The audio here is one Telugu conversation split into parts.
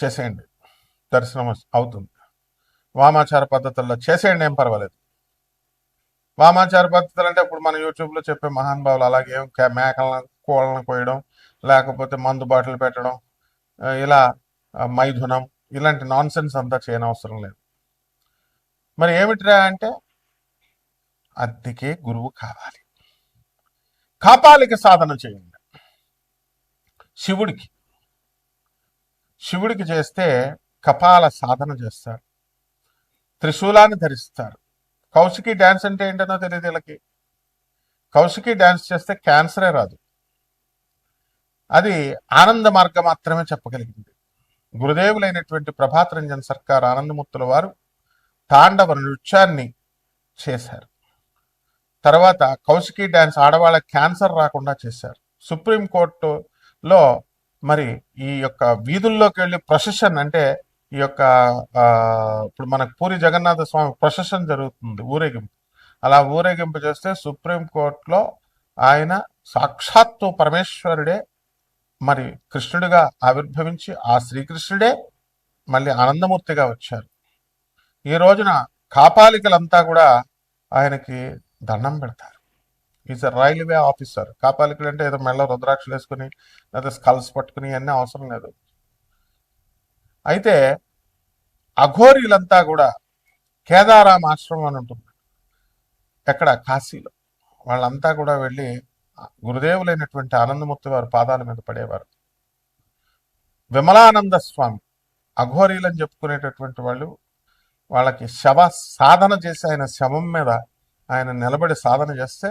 చేసేయండి. దర్శనం అవుతుంది. వామాచార పద్ధతుల్లో చేసేయండి ఏం పర్వాలేదు. వామాచార పద్ధతులు అంటే ఇప్పుడు మన యూట్యూబ్లో చెప్పే మహానుభావులు అలాగే మేకలను కోళ్ళను కోయడం లేకపోతే మందు బాటిల్ పెట్టడం ఇలా మైథునం ఇలాంటి నాన్ సెన్స్ అంతా చేయనవసరం లేదు. మరి ఏమిటిరా అంటే అద్దెకే గురువు కావాలి. కాపాలిక సాధన చేయండి. శివుడికి శివుడికి చేస్తే కపాల సాధన చేస్తారు. త్రిశూలాన్ని ధరిస్తారు. కౌశికి డ్యాన్స్ అంటే ఏంటనో తెలియదు వీళ్ళకి. కౌశికి డ్యాన్స్ చేస్తే క్యాన్సరే రాదు. అది ఆనంద మార్గం మాత్రమే చెప్పగలిగింది. గురుదేవులైనటువంటి ప్రభాత్ రంజన్ సర్కార్ ఆనందముత్తుల వారు తాండవ నృత్యాన్ని చేశారు. తర్వాత కౌశికి డ్యాన్స్ ఆడవాళ్ళ క్యాన్సర్ రాకుండా చేశారు. సుప్రీం కోర్టులో మరి ఈ యొక్క వీధుల్లోకి వెళ్ళి ప్రొసెషన్ అంటే ఈ యొక్క ఇప్పుడు మనకు పూరి జగన్నాథ స్వామి ప్రొసెషన్ జరుగుతుంది ఊరేగింపు. అలా ఊరేగింపు చేస్తే సుప్రీం కోర్టులో ఆయన సాక్షాత్తు పరమేశ్వరుడే మరి కృష్ణుడిగా ఆవిర్భవించి ఆ శ్రీకృష్ణుడే మళ్ళీ ఆనందమూర్తిగా వచ్చారు. ఈ రోజున కాపాలికలంతా కూడా ఆయనకి దండం పెడతారు. ఈజ్ అ రైల్వే ఆఫీసర్ కాపాలికలు అంటే ఏదో మెల్ల రుద్రాక్షలు వేసుకుని లేదా స్కల్స్ పట్టుకుని అన్నీ అవసరం లేదు. అయితే అఘోరీలంతా కూడా కేదారాం ఆశ్రమం అని ఉంటుంది ఎక్కడ? కాశీలో. వాళ్ళంతా కూడా వెళ్ళి గురుదేవులైనటువంటి ఆనందమూర్తి వారి పాదాల మీద పడేవారు. విమలానంద స్వామి అఘోరీలని చెప్పుకునేటటువంటి వాళ్ళు వాళ్ళకి శవ సాధన చేసి ఆయన శవం మీద ఆయన నిలబడి సాధన చేస్తే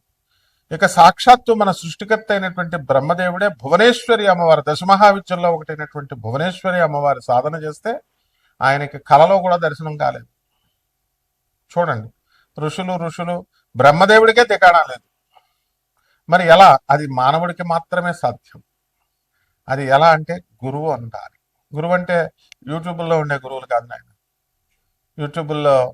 ఇక సాక్షాత్తు మన సృష్టికర్త అయినటువంటి బ్రహ్మదేవుడే భువనేశ్వరి అమ్మవారు దశమహావిద్యల్లో ఒకటైనటువంటి భువనేశ్వరి అమ్మవారి సాధన చేస్తే ఆయనకి కలలో కూడా దర్శనం కాలేదు. చూడండి. ఋషులు ఋషులు బ్రహ్మదేవుడికే దిగాడా లేదు. మరి ఎలా? అది మానవుడికి మాత్రమే సాధ్యం. అది ఎలా అంటే గురువు అంటారు. గురువు అంటే యూట్యూబ్లో ఉండే గురువులు కాదు నాయన. యూట్యూబ్లో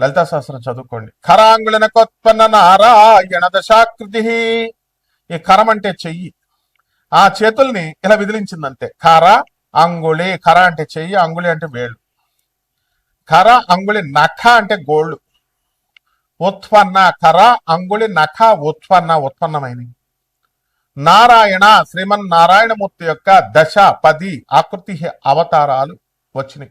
లలితా శాస్త్రం చదువుకోండి. ఖరాంగుళన కొత్పన్న నారాయణ దశాకృతి. ఈ కరం అంటే చెయ్యి. ఆ చేతుల్ని ఇలా విదిలించిందంతే. కర అంగుళి కర అంటే చెయ్యి అంగుళి అంటే వేళ్ళు. కర అంగుళి నఖ అంటే గోళ్ళు. ఉత్పన్న కర అంగుళి నఖ ఉత్పన్న ఉత్పన్నమైనవి. నారాయణ శ్రీమన్ నారాయణమూర్తి యొక్క దశ పది ఆకృతి అవతారాలు వచ్చినాయి.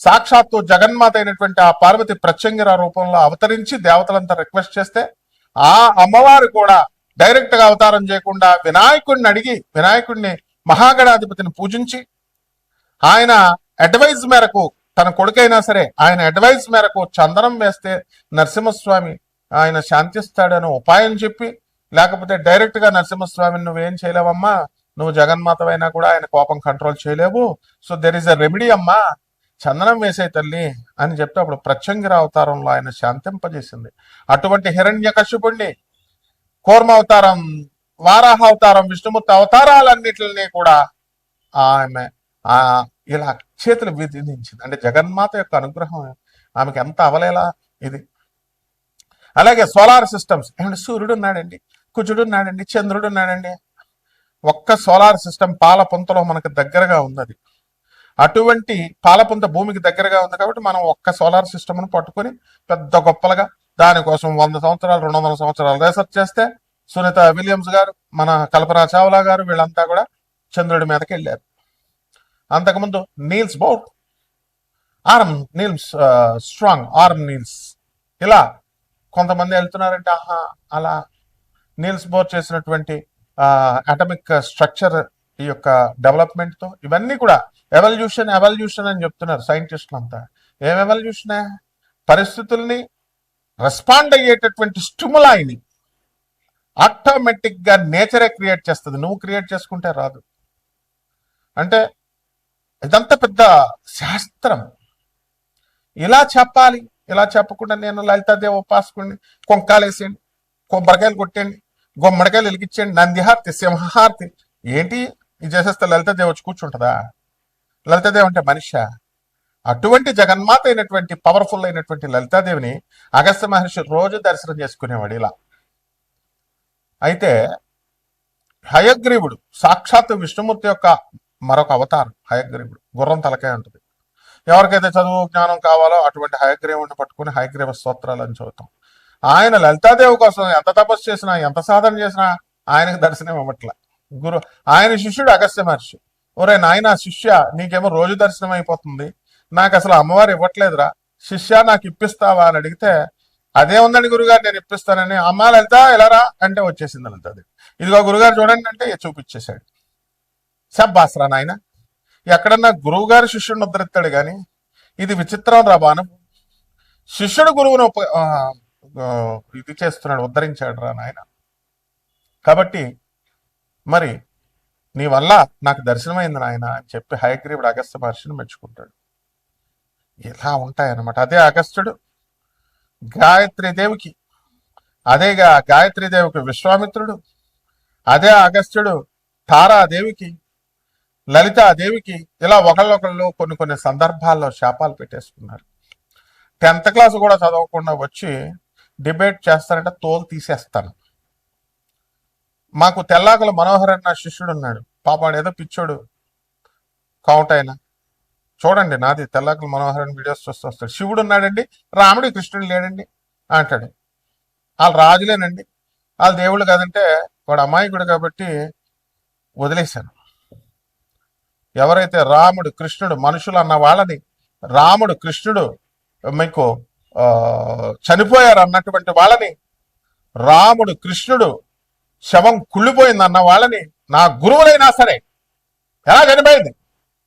సాక్షాత్తు జగన్మాత అయినటువంటి ఆ పార్వతి ప్రత్యంగిర రూపంలో అవతరించి దేవతలంతా రిక్వెస్ట్ చేస్తే ఆ అమ్మవారు కూడా డైరెక్ట్గా అవతారం చేయకుండా వినాయకుడిని అడిగి వినాయకుడిని మహాగణాధిపతిని పూజించి ఆయన అడ్వైజ్ మేరకు తన కొడుకైనా సరే ఆయన అడ్వైజ్ మేరకు చందనం వేస్తే నరసింహస్వామి ఆయన శాంతిస్తాడని ఉపాయం చెప్పి లేకపోతే డైరెక్ట్గా నరసింహస్వామిని నువ్వేం చేయలేవమ్మా? నువ్వు జగన్మాతవైనా కూడా ఆయన కోపం కంట్రోల్ చేయలేవు. So there is a remedy అమ్మా. చందనం వేసే తల్లి అని చెప్తే అప్పుడు ప్రత్యంగిర అవతారంలో ఆయన శాంతింపజేసింది. అటువంటి హిరణ్య కశ్యపుణ్ణి కూర్మ అవతారం వారాహ అవతారం విష్ణుమూర్తి అవతారాలన్నిటిని కూడా ఆమె ఆ ఇలా చేతులు విధించింది. అంటే జగన్మాత యొక్క అనుగ్రహం ఆమెకి ఎంత అవలేలా ఇది. అలాగే సోలార్ సిస్టమ్స్ ఏమంటే సూర్యుడు ఉన్నాడండి కుజుడు ఉన్నాడండి చంద్రుడు ఉన్నాడండి. ఒక్క సోలార్ సిస్టమ్ పాలపుంతలో మనకు దగ్గరగా ఉన్నది. అటువంటి పాలపుంత భూమికి దగ్గరగా ఉంది కాబట్టి మనం ఒక్క సోలార్ సిస్టమ్ను పట్టుకొని పెద్ద గొప్పలుగా దానికోసం వంద సంవత్సరాలు రెండు వందల సంవత్సరాలు రీసెర్చ్ చేస్తే సునీత విలియమ్స్ గారు మన కల్పనా చావ్లా గారు వీళ్ళంతా కూడా చంద్రుడి మీదకి వెళ్ళారు. అంతకుముందు Niels Bohr arm Niels strong arm Niels. ఇలా కొంతమంది వెళ్తున్నారంటే ఆహా అలా నీల్స్ బోర్ చేసినటువంటి అటమిక్ స్ట్రక్చర్ ఈ యొక్క డెవలప్మెంట్తో ఇవన్నీ కూడా ఎవల్యూషన్ ఎవల్యూషన్ అని చెప్తున్నారు సైంటిస్టులు అంతా. ఏం ఎవల్యూషనే పరిస్థితుల్ని రెస్పాండ్ అయ్యేటటువంటి స్టిములాయిని ఆటోమేటిక్గా నేచరే క్రియేట్ చేస్తుంది. నువ్వు క్రియేట్ చేసుకుంటే రాదు. అంటే ఇదంతా పెద్ద శాస్త్రం. ఇలా చెప్పాలి. ఇలా చెప్పకుండా నేను లలితాదేవి ఉపాసకుడిని కొంకాలేసేయండి కొబ్బరికాయలు కొట్టండి గుమ్మడికాయలు వెలిగించండి నందిహారతి సింహారతి ఏంటి? ఇది చేసేస్తే లలితాదేవి వచ్చి కూర్చుంటుందా? లలితాదేవి అంటే మనిష? అటువంటి జగన్మాత అయినటువంటి పవర్ఫుల్ అయినటువంటి లలితాదేవిని అగస్త్య మహర్షి రోజు దర్శనం చేసుకునేవాడు ఇలా. అయితే హయగ్రీవుడు సాక్షాత్ విష్ణుమూర్తి యొక్క మరొక అవతారం హయగ్రీవుడు. గుర్రం తలకాయ ఉంటుంది. ఎవరికైతే చదువు జ్ఞానం కావాలో అటువంటి హయగ్రీవుడిని పట్టుకుని హయగ్రీవ స్తోత్రాలు అని చదువుతాం ఆయన లలితాదేవి కోసం ఎంత తపస్సు చేసినా ఎంత సాధన చేసినా ఆయనకు దర్శనం ఇవ్వట్ల. గురు ఆయన శిష్యుడు అగస్త్య మహర్షి. ఒరే నాయన శిష్య నీకేమో రోజు దర్శనం అయిపోతుంది. నాకు అసలు అమ్మవారు ఇవ్వట్లేదురా. శిష్య నాకు ఇప్పిస్తావా అని అడిగితే అదే ఉందండి గురుగారు నేను ఇప్పిస్తానని. అమ్మ లలిత ఎలారా అంటే వచ్చేసింది లలితది ఇదిగో గురుగారు చూడండి అంటే చూపించేశాడు. సబ్బాసరా నాయన. ఎక్కడన్నా గురువు గారు శిష్యుడిని ఉద్ధరిస్తాడు కానీ ఇది విచిత్రం రా బాను. శిష్యుడు గురువును ఇది చేస్తున్నాడు ఉద్ధరించాడు రా నాయన. కాబట్టి మరి నీ వల్ల నాకు దర్శనమైంది నాయన అని చెప్పి హయగ్రీవుడు అగస్త్య మహర్షిని మెచ్చుకుంటాడు. ఇలా ఉంటాయన్నమాట. అదే అగస్త్యుడు గాయత్రి దేవికి అదేగా గాయత్రీదేవికి విశ్వామిత్రుడు అదే అగస్త్యుడు తారాదేవికి లలితాదేవికి ఇలా ఒకళ్ళొకళ్ళు కొన్ని కొన్ని సందర్భాల్లో శాపాలు పెట్టేసుకున్నారు. టెన్త్ క్లాస్ కూడా చదవకుండా వచ్చి డిబేట్ చేస్తారంటే తోలు తీసేస్తాను. మాకు తెల్లాకుల మనోహర్ అన్న శిష్యుడు ఉన్నాడు. పాపాడు ఏదో పిచ్చోడు కౌంట్ చూడండి నాది తెల్లాకుల మనోహర్ అని వీడియోస్ చూస్తూ వస్తాడు. శివుడు ఉన్నాడండి రాముడు కృష్ణుడు లేడండి అంటాడు. వాళ్ళు రాజులేనండి. వాళ్ళ దేవుడు కాదంటే వాడు అమాయకుడు కాబట్టి వదిలేశాను. ఎవరైతే రాముడు కృష్ణుడు మనుషులు అన్న వాళ్ళని రాముడు కృష్ణుడు మీకు చనిపోయారు అన్నటువంటి వాళ్ళని రాముడు కృష్ణుడు శవం కుళ్ళిపోయింది అన్న వాళ్ళని నా గురువులైనా సరే ఎలా చనిపోయింది?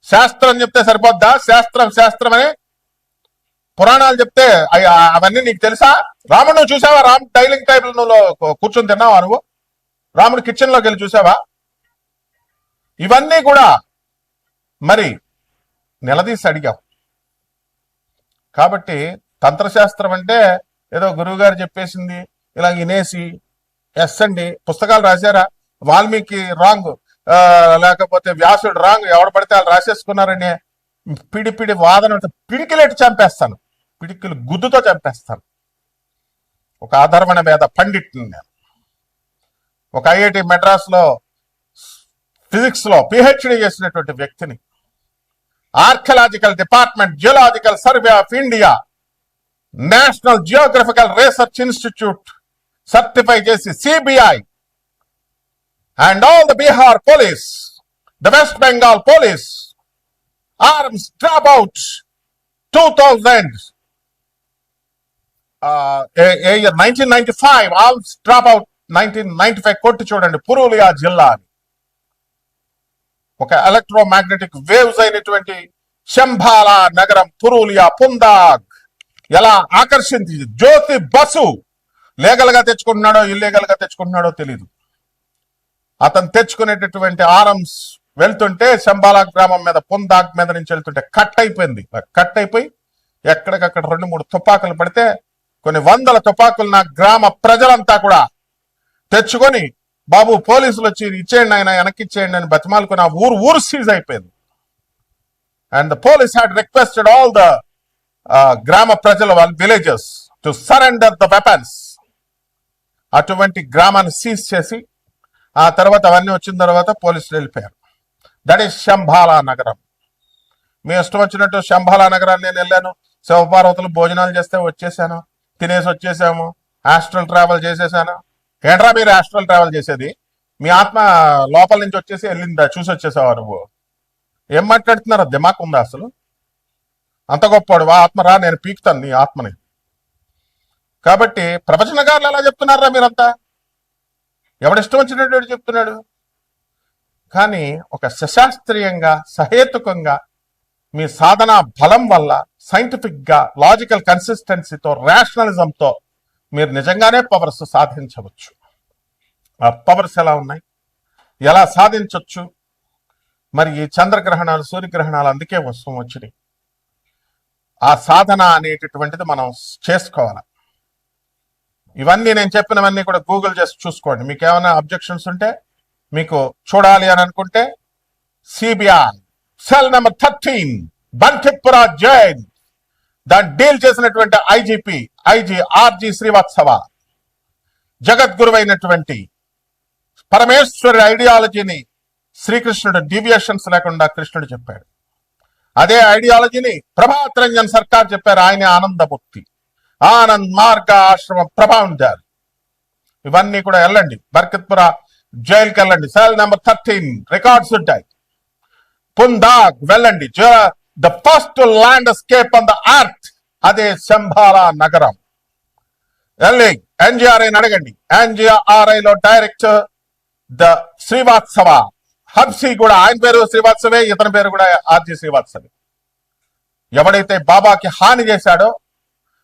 శాస్త్రం చెప్తే సరిపోద్దా? శాస్త్రం శాస్త్రం అని పురాణాలు చెప్తే అవన్నీ నీకు తెలుసా? రాముడు నువ్వు చూసావా? రామ్ డైలింగ్ టేబుల్ నువ్వు కూర్చొని తిన్నావా నువ్వు? రాముడు కిచెన్లోకి వెళ్ళి చూసావా? ఇవన్నీ కూడా మరి నిలదీసి అడిగాం కాబట్టి తంత్రశాస్త్రం అంటే ఏదో గురువుగారు చెప్పేసింది ఇలా వినేసి ఎస్ అండి. పుస్తకాలు రాశారా? వాల్మీకి రాంగ్. లేకపోతే వ్యాసుడు రాంగ్. ఎవడు పడితే వాళ్ళు రాసేసుకున్నారని పిడి పిడి వాదన పిడికిలేటి చంపేస్తాను. పిడికిలు గుద్దుతో చంపేస్తాను. ఒక ఆధర్మణ మీద పండిట్ని నేను. ఒక ఐఐటి మెడ్రాస్లో ఫిజిక్స్లో ఫిజిక్స్లో పిహెచ్డి చేసినటువంటి వ్యక్తిని. Archaeological department geological survey of India national geographical research institute certify చేసి CBI and all the Bihar police the West Bengal police arms drop out two thousand nineteen ninety five arms drop out nineteen ninety five కొట్టి చూడండి పురూలియా జిల్లా అని. ఒక ఎలక్ట్రోమాగ్నెటిక్ వేవ్స్ అయినటువంటి శంభాలా నగరం పురూలియా పుందాగ్. ఎలా ఆకర్షించింది? జ్యోతి బసు లీగల్గా తెచ్చుకుంటున్నాడో ఇల్లీగల్గా తెచ్చుకుంటున్నాడో తెలియదు అతను తెచ్చుకునేటటువంటి ఆర్మ్స్ వెళ్తుంటే శంబాలా గ్రామం మీద పుందాగ్ మీద నుంచి వెళ్తుంటే కట్ అయిపోయింది. కట్ అయిపోయి ఎక్కడికక్కడ రెండు మూడు తుపాకులు పడితే కొన్ని వందల తుపాకులు నా గ్రామ ప్రజలంతా కూడా తెచ్చుకొని బాబు పోలీసులు వచ్చి ఇచ్చేయండి ఆయన వెనక్కి ఇచ్చేయండి అని బతిమాలకు నా ఊరు ఊరు సీజ్ అయిపోయింది. And the police had requested all the గ్రామ ప్రజల వాళ్ళ villages to surrender the weapons అటువంటి గ్రామాన్ని సీజ్ చేసి ఆ తర్వాత అవన్నీ వచ్చిన తర్వాత పోలీసులు వెళ్ళిపోయారు. దట్ ఈస్ శంభాలా నగరం. మీ ఇష్టం వచ్చినట్టు శంభాలా నగరాన్ని నేను వెళ్ళాను. శివపార్వతులు భోజనాలు చేస్తే వచ్చేసాను. తినేసి వచ్చేసాము. హాస్టల్ ట్రావెల్ చేసేసాను. ఏంట్రా మీరు హాస్టల్ ట్రావెల్ చేసేది? మీ ఆత్మ లోపల నుంచి వచ్చేసి వెళ్ళిందా? చూసి వచ్చేసావా నువ్వు? ఏం మాట్లాడుతున్నారా? దిమాక్ ఉందా అసలు? అంత గొప్పవాడు. ఆత్మ రా నేను పీకుతాను నీ ఆత్మని. కాబట్టి ప్రవచనగారులు ఎలా చెప్తున్నారా మీరంతా? ఎవడిష్టం వచ్చినటువంటి చెప్తున్నాడు? కానీ ఒక సశాస్త్రీయంగా సహేతుకంగా మీ సాధన బలం వల్ల సైంటిఫిక్గా లాజికల్ కన్సిస్టెన్సీతో రేషనలిజంతో మీరు నిజంగానే పవర్స్ సాధించవచ్చు. ఆ పవర్స్ ఎలా ఉన్నాయి? ఎలా సాధించవచ్చు మరి ఈ చంద్రగ్రహణాలు సూర్యగ్రహణాలు అందుకే వస్తూ వచ్చినాయి ఆ సాధన అనేటటువంటిది మనం చేసుకోవాలి? ఇవన్నీ నేను చెప్పినవన్నీ కూడా గూగుల్ చేసి చూసుకోండి. మీకు ఏమైనా అబ్జెక్షన్స్ ఉంటే మీకు చూడాలి అని అనుకుంటే CBR cell number thirteen Bankipura jail దాన్ని డీల్ చేసినటువంటి ఐజీపీ ఐజీ ఆర్జీ శ్రీవాత్సవ జగద్గురువైనటువంటి పరమేశ్వరి ఐడియాలజీని శ్రీకృష్ణుడు డీవియేషన్స్ లేకుండా కృష్ణుడు చెప్పాడు. అదే ఐడియాలజీని ప్రభాత్ రంజన్ సర్కార్ చెప్పారు. ఆయన ఆనందముక్తి ఆనంద్ మార్గ ఆశ్రమ ప్రభావంజారు ఇవన్నీ కూడా వెళ్ళండి. బర్కత్పుర జైలుకి వెళ్ళండి. సెల్ నెంబర్ థర్టీన్ రికార్డ్స్ ఉంటాయి. పుందాగ్ వెళ్ళండి. The first landscape on the earth. అదే శంభాల నగరం. వెళ్ళి ఎన్జిఆర్ఐ అడగండి. ఎన్జిఆర్ఐ లో డైరెక్టర్ ద శ్రీవాత్సవ హబ్సీ కూడా ఆయన పేరు శ్రీవాత్సవే ఇతని పేరు కూడా ఆర్జీ శ్రీవాత్సవే ఎవడైతే బాబాకి హాని చేశాడో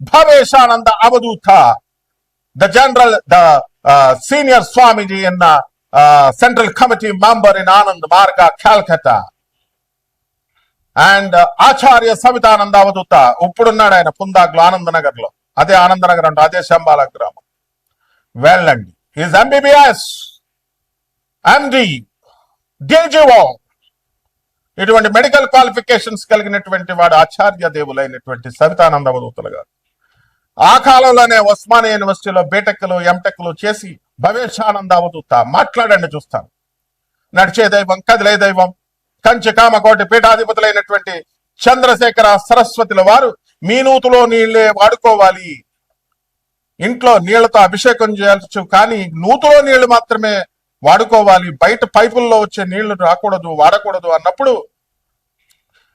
Bhaveshananda Avadhuta. The general, the uh, senior Swamiji in the uh, Central Committee member in Anand Marga, Calcutta. And Acharya Savitananda Avadhuta ఇప్పుడున్నాడు ఆయన పుందాగ్లో ఆనందనగర్లో అదే ఆనందనగర్ అంటే అదే శంబాల గ్రామం. వెళ్ళండి ఈజ్ ఎంబీబీఎస్ ఎండి డిజిఓ ఇటువంటి మెడికల్ క్వాలిఫికేషన్స్ కలిగినటువంటి వాడు ఆచార్య దేవులైనటువంటి సవితానంద అవధూతలు గారు. ఆ కాలంలోనే ఉస్మానియా యూనివర్సిటీలో బీటెక్లు ఎంటెక్లు చేసి భవేశానంద అవధూత మాట్లాడండి చూస్తాను. నడిచే దైవం కదిలే దైవం కంచి కామకోటి పీఠాధిపతులైనటువంటి చంద్రశేఖర సరస్వతుల వారు మీ నూతులో నీళ్ళే వాడుకోవాలి. ఇంట్లో నీళ్ళతో అభిషేకం చేయవచ్చు కానీ నూతులో నీళ్ళు మాత్రమే వాడుకోవాలి. బయట పైపుల్లో వచ్చే నీళ్ళు రాకూడదు వాడకూడదు అన్నప్పుడు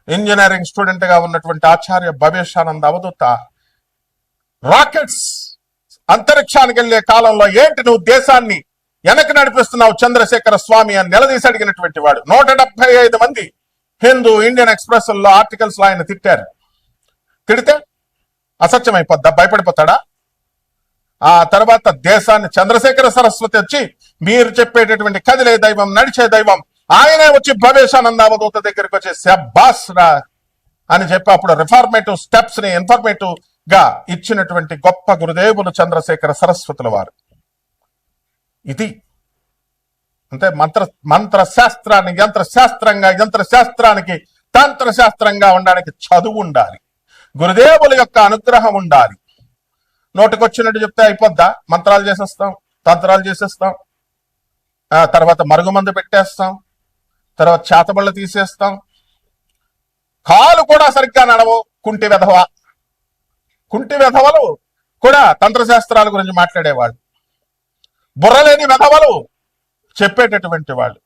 ఇంజనీరింగ్ స్టూడెంట్గా ఉన్నటువంటి ఆచార్య భవేశానంద అవధూత రాకెట్స్ అంతరిక్షానికి వెళ్ళే కాలంలో ఏంటి నువ్వు దేశాన్ని వెనక్కి నడిపిస్తున్నావు చంద్రశేఖర స్వామి అని నిలదీసి అడిగినటువంటి వాడు? నూట ఐదు మంది హిందూ ఇండియన్ ఎక్స్ప్రెస్లో ఆర్టికల్స్లో ఆయన తిట్టారు. తిడితే అసత్యం అయిపోద్దా భయపడిపోతాడా? ఆ తర్వాత దేశాన్ని చంద్రశేఖర సరస్వతి వచ్చి మీరు చెప్పేటటువంటి కదిలే దైవం నడిచే దైవం ఆయనే వచ్చి భవేశానంద అవధూత దగ్గరికి వచ్చి శబ్బాస్ రా అని చెప్పి అప్పుడు రిఫార్మేటివ్ స్టెప్స్ని ఇన్ఫర్మేటివ్ గా ఇచ్చినటువంటి గొప్ప గురుదేవులు చంద్రశేఖర సరస్వతుల వారు. ఇది అంటే మంత్ర మంత్ర శాస్త్రాన్ని యంత్ర శాస్త్రంగా యంత్ర శాస్త్రానికి తంత్ర శాస్త్రంగా ఉండడానికి చదువు ఉండాలి. గురుదేవుల యొక్క అనుగ్రహం ఉండాలి. నోటికొచ్చినట్టు చెప్తే అయిపోద్దా? మంత్రాలు చేసేస్తాం తంత్రాలు చేసేస్తాం. ఆ తర్వాత మరుగుమందు పెట్టేస్తాం. తర్వాత చేతబళ్ళు తీసేస్తాం. కాలు కూడా సరిగ్గా నడవు కుంటి వెధవా? కుంటి వెధవలు కూడా తంత్రశాస్త్రాల గురించి మాట్లాడేవాళ్ళు. బుర్రలేని వెధవలు చెప్పేటటువంటి వాళ్ళు.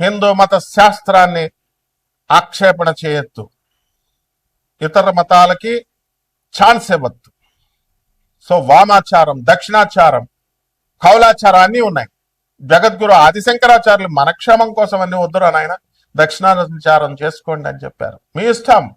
హిందూ మత శాస్త్రాన్ని ఆక్షేపణ చేయొద్దు. ఇతర మతాలకి ఛాన్స్ ఇవ్వద్దు. సో వామాచారం దక్షిణాచారం కౌలాచారం అన్నీ ఉన్నాయి. జగద్గురు ఆదిశంకరాచార్యులు మనక్షేమం కోసం అన్ని వద్దురా నాయన దక్షిణాచారం చేసుకోండి అని చెప్పారు. మీ ఇష్టం.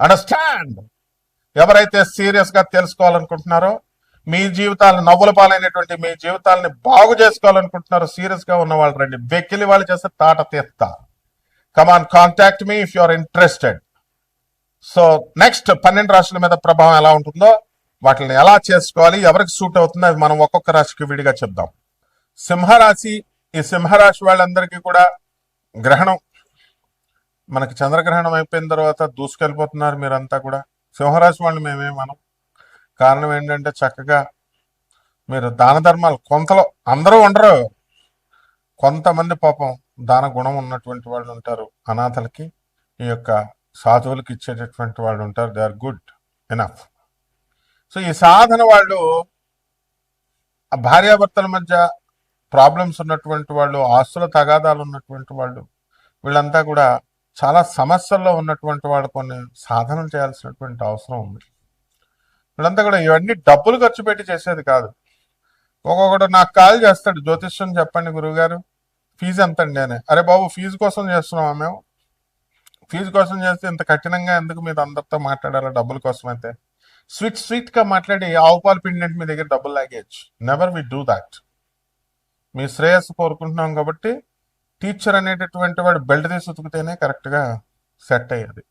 అండర్స్టాండ్ ఎవరైతే సీరియస్గా తెలుసుకోవాలనుకుంటున్నారో మీ జీవితాలను నవ్వుల పాలైనటువంటి మీ జీవితాలని బాగు చేసుకోవాలనుకుంటున్నారో సీరియస్గా ఉన్న వాళ్ళు రండి. వెక్కిలి వాళ్ళు చేస్తే తాట తీస్తా come on contact me if you are interested so next పన్నెండు రాశుల మీద ప్రభావం ఎలా ఉంటుందో వాటిని ఎలా చేసుకోవాలి ఎవరికి సూట్ అవుతుందో అది మనం ఒక్కొక్క రాశికి విడిగా చెప్దాం. సింహరాశి ఈ సింహరాశి వాళ్ళందరికీ కూడా గ్రహణం మనకి చంద్రగ్రహణం అయిపోయిన తర్వాత దూసుకెళ్ళిపోతున్నారు మీరంతా కూడా. సింహరాశి వాళ్ళు మేమే మనం కారణం ఏంటంటే చక్కగా మీరు దాన ధర్మాలు కొంతలో అందరూ ఉండరు. కొంతమంది పాపం దాన గుణం ఉన్నటువంటి వాళ్ళు ఉంటారు. అనాథలకి ఈ యొక్క సాధువులకి ఇచ్చేటటువంటి వాళ్ళు ఉంటారు. They are good enough. So ఈ సాధన వాళ్ళు ఆ భార్యాభర్తల మధ్య ప్రాబ్లమ్స్ ఉన్నటువంటి వాళ్ళు ఆస్తుల తగాదాలు ఉన్నటువంటి వాళ్ళు వీళ్ళంతా కూడా చాలా సమస్యల్లో ఉన్నటువంటి వాళ్ళు కొన్ని సాధనలు చేయాల్సినటువంటి అవసరం ఉంది. వీళ్ళంతా కూడా ఇవన్నీ డబ్బులు ఖర్చు పెట్టి చేసేది కాదు. ఒక్కొక్కడు నాకు కాల్ చేస్తాడు జ్యోతిష్యం చెప్పండి గురువుగారు ఫీజు ఎంత అండి అని. అరే బాబు ఫీజు కోసం చేస్తున్నామా మేము? ఫీజు కోసం చేస్తే ఇంత కఠినంగా ఎందుకు మీరు అందరితో మాట్లాడాలి డబ్బుల కోసం అయితే? స్వీట్ స్వీట్గా మాట్లాడి ఆవు పాలు మీ దగ్గర డబ్బులు లాగేయచ్చు. నెవర్ వి డూ దాట్ మీ శ్రేయస్సు కోరుకుంటున్నాం కాబట్టి టీచర్ అనేటటువంటి వాడు బెల్ట్ తీసి ఉతికితేనే కరెక్ట్గా సెట్ అయ్యేది.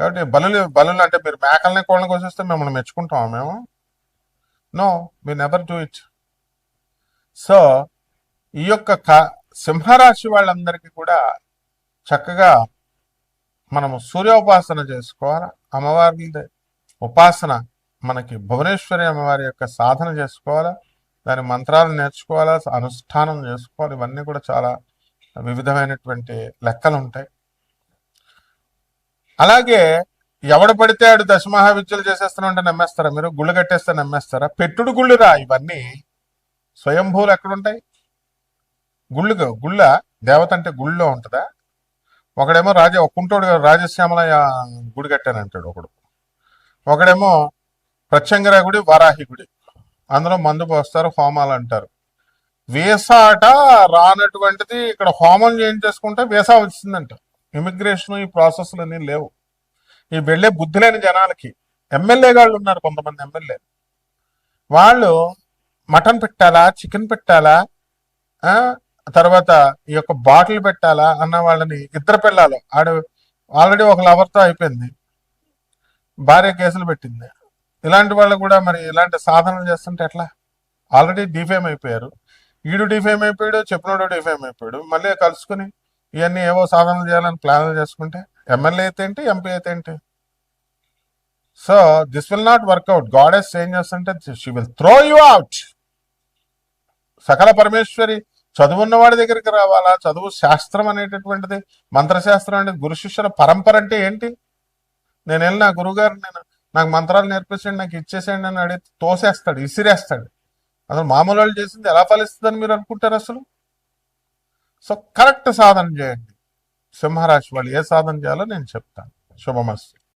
కాబట్టి బలులు బలులు అంటే మీరు మేకల్ని కోళ్ళని కోసేస్తే మిమ్మల్ని మెచ్చుకుంటామా మేము? No me never do it so ఈ యొక్క క- సింహరాశి వాళ్ళందరికీ కూడా చక్కగా మనము సూర్యోపాసన చేసుకోవాలి? అమ్మవారి ఉపాసన మనకి భువనేశ్వరి అమ్మవారి యొక్క సాధన చేసుకోవాలా? దాని మంత్రాలు నేర్చుకోవాలా అనుష్ఠానం చేసుకోవాలి ఇవన్నీ కూడా చాలా వివిధమైనటువంటి లెక్కలు ఉంటాయి అలాగే ఎవడు పడితే ఆడు దశమహా విద్యలు చేసేస్తానంటే నమ్మేస్తారా? మీరు గుళ్ళు కట్టేస్తే నమ్మేస్తారా? పెట్టుడు గుళ్ళురా ఇవన్నీ. స్వయంభూలు ఎక్కడుంటాయి? గుళ్ళు గుళ్ళ దేవత అంటే గుళ్ళో ఉంటుందా? ఒకడేమో రాజా ఒక కుంటోడు రాజశ్యామల గుడి కట్టానంటాడు ఒకడు. ఒకడేమో ప్రత్యంగర గుడి వారాహి గుడి. అందులో మందు పోస్తారు హోమాలు అంటారు. వీసాట రానటువంటిది ఇక్కడ హోమం చేయించేసుకుంటే వీసా వచ్చిందంట. ఇమిగ్రేషన్ ఈ ప్రాసెస్లు అన్నీ లేవు. ఈ వెళ్ళే బుద్ధి లేని జనాలకి ఎమ్మెల్యే వాళ్ళు ఉన్నారు కొంతమంది ఎమ్మెల్యే వాళ్ళు మటన్ పెట్టాలా చికెన్ పెట్టాలా తర్వాత ఈ యొక్క బాటిల్ పెట్టాలా అన్న వాళ్ళని ఇద్దరు పిల్లలు ఆడు ఆల్రెడీ ఒక లవర్తో అయిపోయింది. భార్య కేసులు పెట్టింది. ఇలాంటి వాళ్ళు కూడా మరి ఇలాంటి సాధనలు చేస్తుంటే ఎట్లా? ఆల్రెడీ డిఫేమ్ అయిపోయారు. ఈడు డిఫేమ్ అయిపోయాడు చెప్పినోడు డిఫేమ్ అయిపోయాడు. మళ్ళీ కలుసుకుని ఇవన్నీ ఏవో సాధనలు చేయాలని ప్లాన్లు చేసుకుంటే ఎమ్మెల్యే అయితే ఏంటి ఎంపీ అయితే ఏంటి? So this will not work out goddess ఏం చేస్తుంటే she will throw you out సకల పరమేశ్వరి చదువున్న వాడి దగ్గరికి రావాలా? చదువు శాస్త్రం అనేటటువంటిది మంత్రశాస్త్రం అనేది గురు శిష్యుల పరంపర అంటే ఏంటి? నేను వెళ్ళి నా నేను నాకు మంత్రాలు నేర్పించండి నాకు ఇచ్చేసేయండి అని అడిగితే తోసేస్తాడు ఇసిరేస్తాడు. అసలు మామూలు వాళ్ళు చేసింది ఎలా ఫలిస్తుందని మీరు అనుకుంటారు అసలు? సో కరెక్ట్ సాధన చేయండి. సింహరాశి వాళ్ళు ఏ సాధన చేయాలో నేను చెప్తాను. శుభమస్తు.